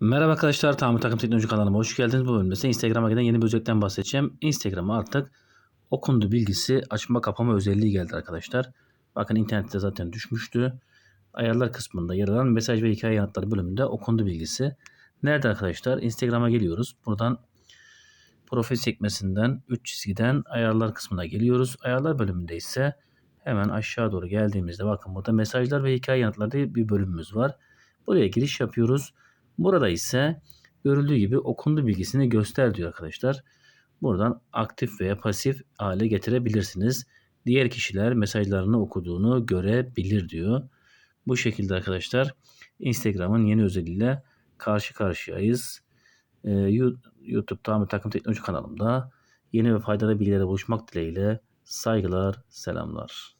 Merhaba arkadaşlar, Tamir Takım Teknoloji kanalıma hoş geldiniz. Bu bölümde Instagram'a giden yeni bir özellikten bahsedeceğim. Instagram'a artık okundu bilgisi açma kapama özelliği geldi arkadaşlar. Bakın internette zaten düşmüştü. Ayarlar kısmında yer alan mesaj ve hikaye yanıtları bölümünde okundu bilgisi. Nerede arkadaşlar? Instagram'a geliyoruz. Buradan profil sekmesinden 3 çizgiden ayarlar kısmına geliyoruz. Ayarlar bölümünde ise hemen aşağı doğru geldiğimizde bakın burada mesajlar ve hikaye yanıtları diye bir bölümümüz var. Buraya giriş yapıyoruz. Burada ise görüldüğü gibi okundu bilgisini göster diyor arkadaşlar. Buradan aktif veya pasif hale getirebilirsiniz. Diğer kişiler mesajlarını okuduğunu görebilir diyor. Bu şekilde arkadaşlar Instagram'ın yeni özelliğiyle karşı karşıyayız. Ee, YouTube Tamir Takım Teknoloji kanalımda yeni ve faydalı bilgilere buluşmak dileğiyle saygılar, selamlar.